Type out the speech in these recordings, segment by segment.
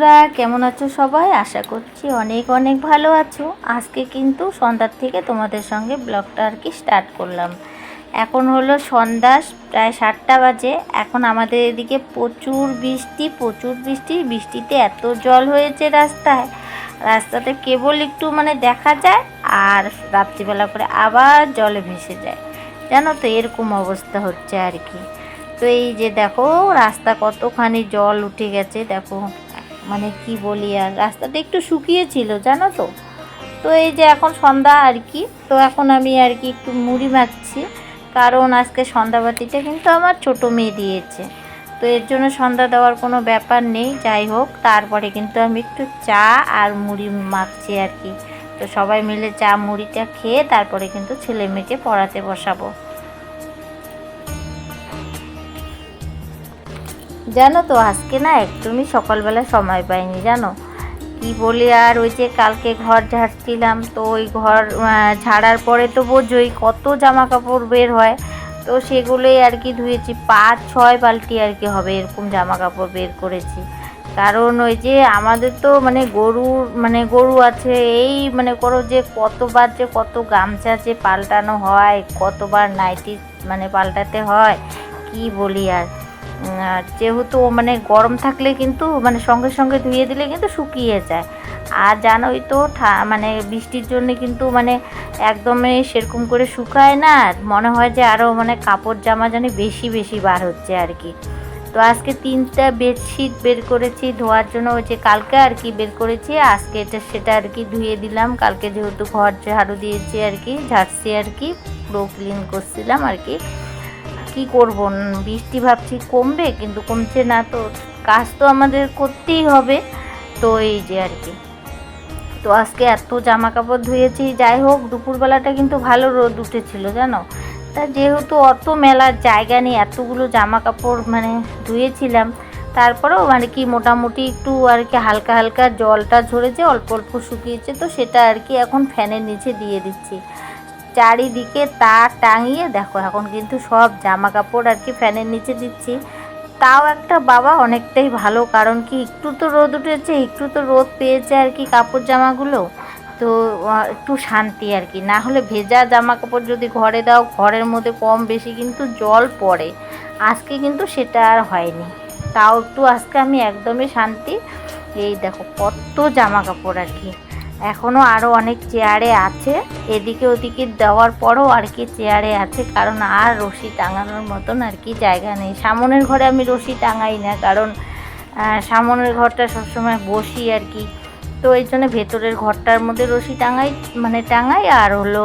বন্ধুরা, কেমন আছো সবাই? আশা করছি অনেক অনেক ভালো আছো। আজকে কিন্তু সন্ধ্যার থেকে তোমাদের সঙ্গে ব্লগটা আর কি স্টার্ট করলাম। এখন হলো সন্ধ্যা, প্রায় সাতটা বাজে। এখন আমাদের এদিকে প্রচুর বৃষ্টি প্রচুর বৃষ্টি। বৃষ্টিতে এত জল হয়েছে রাস্তায়। রাস্তাতে কেবল একটু মানে দেখা যায় আর রাত্রিবেলা করে আবার জলে ভেসে যায়। জানো তো, এরকম অবস্থা হচ্ছে আর কি। তো এই যে দেখো, রাস্তা কতখানি জল উঠে গেছে, দেখো। মানে কি বলি আর রাস্তাটা একটু শুকিয়েছিল জানো তো? তো এই যে এখন সন্ধ্যা আর কি, তো এখন আমি আর কি একটু মুড়ি মাখছি, কারণ আজকে সন্ধ্যাবাতিটা কিন্তু আমার ছোট মেয়ে দিয়েছে। তো এর জন্য সন্ধ্যা দেওয়ার কোনো ব্যাপার নেই, যাই হোক, তারপরে কিন্তু আমি একটু চা আর মুড়ি মাখছি আর কি। তো সবাই মিলে চা মুড়িটা খেয়ে তারপরে কিন্তু ছেলে মেয়েকে পড়াতে বসাবো। জানো তো, আজকে না একদমই সকালবেলা সময় পাইনি, জানো। কি বলি আর ওই যে কালকে ঘর ঝাড়ছিলাম, তো ওই ঘর ঝাড়ার পরে তো বোঝোই কত জামা কাপড় বের হয়। তো সেগুলোই আর কি ধুয়েছি, পাঁচ, ছয় বালতি আর কি হবে এরকম জামা কাপড় বের করেছি। কারণ ওই যে আমাদের তো মানে গরুর মানে গরু আছে, এই মানে করো যে কতবার যে কত গামছা যে পাল্টানো হয়, কতবার নাইটি মানে পাল্টাতে হয়, কি বলি আর। আর যেহেতু মানে গরম থাকলে কিন্তু মানে সঙ্গে সঙ্গে ধুয়ে দিলে কিন্তু শুকিয়ে যায়। আর জানোই তো মানে বৃষ্টির জন্য কিন্তু মানে একদমই সেরকম করে শুকায় না। মনে হয় যে আরও মানে কাপড় জামা জানি বেশি বেশি বার হচ্ছে আর কি। তো আজকে তিনটা বেডশিট বের করেছি ধোয়ার জন্য। ওই যে কালকে আর কি বের করেছি, আজকে এটা সেটা আর কি ধুয়ে দিলাম। কালকে যেহেতু ঘর ঝাড়ু দিয়েছি আর কি, ঝাড়ছি আর কি, পুরো ক্লিন করছিলাম আর কি। কি করব? বৃষ্টি ভাবছি কমবে, কিন্তু কমছে না তো। কাজ তো আমাদের করতেই হবে। তো এই যে আর কি। তো আজকে এত জামা কাপড় ধুয়েছি, যাই হোক, দুপুরবেলাটা কিন্তু ভালো রোদ উঠেছিল, জানো? তা যেহেতু অত মেলার জায়গা নেই, এতগুলো জামা কাপড় মানে ধুয়েছিলাম, তারপরেও মানে কি মোটামুটি একটু আর কি হালকা হালকা জলটা ঝরেছে, অল্প অল্প শুকিয়েছে, তো সেটা আর কি এখন ফ্যানের নিচে দিয়ে দিচ্ছি। চারিদিকে তার টাঙিয়ে, দেখো এখন কিন্তু সব জামা কাপড় আর কি ফ্যানের নিচে দিচ্ছি। তাও একটা বাবা অনেকটাই ভালো, কারণ কি একটু তো রোদ উঠেছে, একটু তো রোদ পেয়েছে আর কি কাপড় জামাগুলো। তো একটু শান্তি আর কি। না হলে ভেজা জামা কাপড় যদি ঘরে দাও, ঘরের মধ্যে কম বেশি কিন্তু জল পড়ে। আজকে কিন্তু সেটা আর হয়নি। তাও একটু আজকে আমি একদমই শান্তি। এই দেখো কত জামা কাপড় আর কি। এখনও আরও অনেক চেয়ারে আছে। এদিকে ওদিকে দেওয়ার পরও আর কি চেয়ারে আছে, কারণ আর রশি টাঙানোর মতন আর কি জায়গা নেই। সামনের ঘরে আমি রশি টাঙাই না, কারণ সামনের ঘরটা সবসময় বসি আর কি। তো এই জন্য ভেতরের ঘরটার মধ্যে রশি টাঙাই মানে টাঙাই আর হলো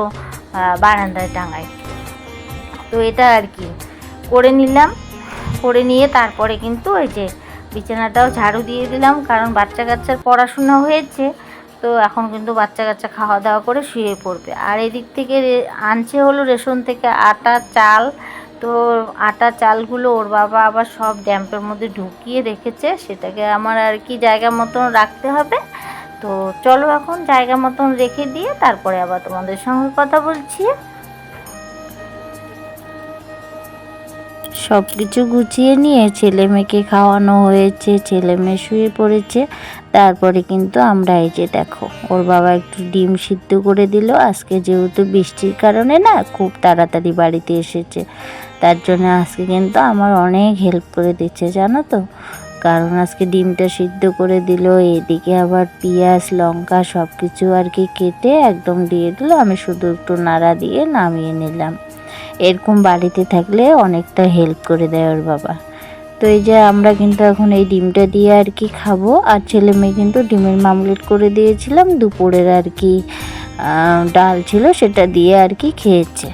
বারান্দায় টাঙাই। তো এটা আর কি, করে নিলাম। করে নিয়ে তারপরে কিন্তু ওই যে বিছানাটাও ঝাড়ু দিয়ে দিলাম, কারণ বাচ্চা কাচ্চার পড়াশোনা হয়েছে। তো এখন কিন্তু বাচ্চা কাচ্চা খাওয়া দাওয়া করে শুয়ে পড়বে। আর এদিক থেকে আনছে হলো রেশন থেকে আটা, চাল। তো আটা, চালগুলো ওর বাবা আবার সব ড্যাম্পের মধ্যে ঢুকিয়ে রেখেছে। সেটাকে আমার আর কি জায়গা মতন রাখতে হবে। তো চলো এখন জায়গা মতন রেখে দিয়ে তারপরে আবার তোমাদের সঙ্গে কথা বলছি। সব কিছু গুছিয়ে নিয়ে ছেলে মেয়েকে খাওয়ানো হয়েছে, ছেলে মেয়ে শুয়ে পড়েছে। তারপরে কিন্তু আমরা এই যে দেখো, ওর বাবা একটু ডিম সিদ্ধ করে দিল। আজকে যেহেতু বৃষ্টির কারণে না খুব তাড়াতাড়ি বাড়িতে এসেছে। তার জন্য আজকে কিন্তু আমার অনেক হেল্প করে দিচ্ছে, জানো তো। কারণ আজকে ডিমটা সিদ্ধ করে দিল, এদিকে আবার পেঁয়াজ, লঙ্কা সব কিছু আর কি কেটে একদম দিয়ে দিল। আমি শুধু একটু নাড়া দিয়ে নামিয়ে নিলাম। এরকম বাড়িতে থাকলে অনেকটা হেল্প করে দেয় ওর বাবা। তো এই যে আমরা কিন্তু এখন এই ডিমটা দিয়ে আর কি খাব। আর ছেলে মেয়ে কিন্তু ডিমের মামলেট করে দিয়েছিলাম, দুপুরের আর কি ডাল ছিল সেটা দিয়ে আর কি খেয়েছে।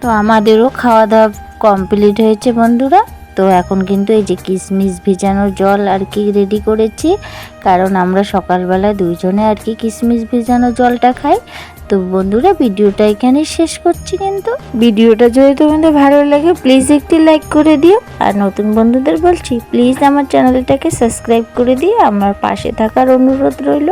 তো আমাদেরও খাওয়া দাওয়া কমপ্লিট হয়েছে বন্ধুরা। তো এখন কিন্তু এই যে কিশমিশ ভিজানোর জল আর কি রেডি করেছি। কারণ আমরা সকালবেলা দুইজনে আর কি কিশমিশ ভিজানো জলটা খাই। তো বন্ধুরা, ভিডিওটা এখানে শেষ করছি কিন্তু। ভিডিওটা যদি তোমাদের ভালো লাগে প্লিজ একটি লাইক করে দিও। আর নতুন বন্ধুদের বলছি প্লিজ আমার চ্যানেলটাকে সাবস্ক্রাইব করে দিয়ে আমার পাশে থাকার অনুরোধ রইল।